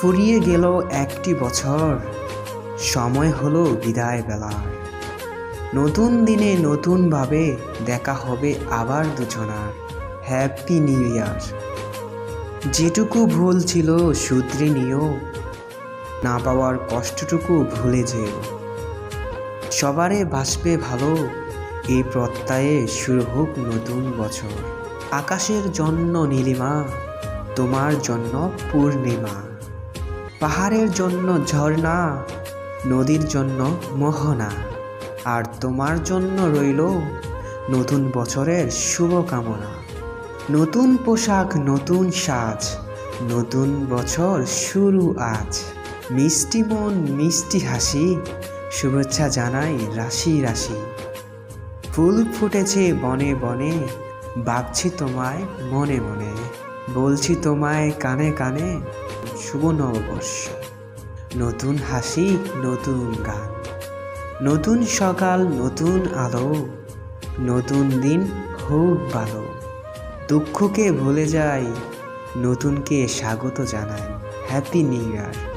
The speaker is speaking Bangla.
ফুরিয়ে গেল একটি বছর। সময় হলো বিদায় বেলার। নতুন দিনে নতুনভাবে দেখা হবে আবার দুজনার। হ্যাপি নিউ ইয়ার যেটুকু ভুল ছিল সূত্রে নিও। না পাওয়ার কষ্টটুকু ভুলে যেও। সবারে বাসবে ভালো। এই প্রত্যয়ে শুরু হোক নতুন বছর। আকাশের জন্য নীলিমা, তোমার জন্য পূর্ণিমা। পাহাড়ের জন্য ঝর্ণা, নদীর জন্য মোহনা, আর তোমার জন্য রইল নতুন বছরের শুভকামনা। নতুন পোশাক, নতুন সাজ, নতুন বছর শুরু আজ। মিষ্টি মন, মিষ্টি হাসি, শুভেচ্ছা জানাই রাশি রাশি। ফুল ফুটেছে বনে বনে, ভাবছি তোমায় মনে মনে। বলছি তোমায় কানে কানে শুভ নববর্ষ। নতুন হাসি, নতুন গান। নতুন সকাল, নতুন আলো। নতুন দিন খুব ভালো। দুঃখকে ভুলে যাই, নতুনকে স্বাগত জানাই। Happy new year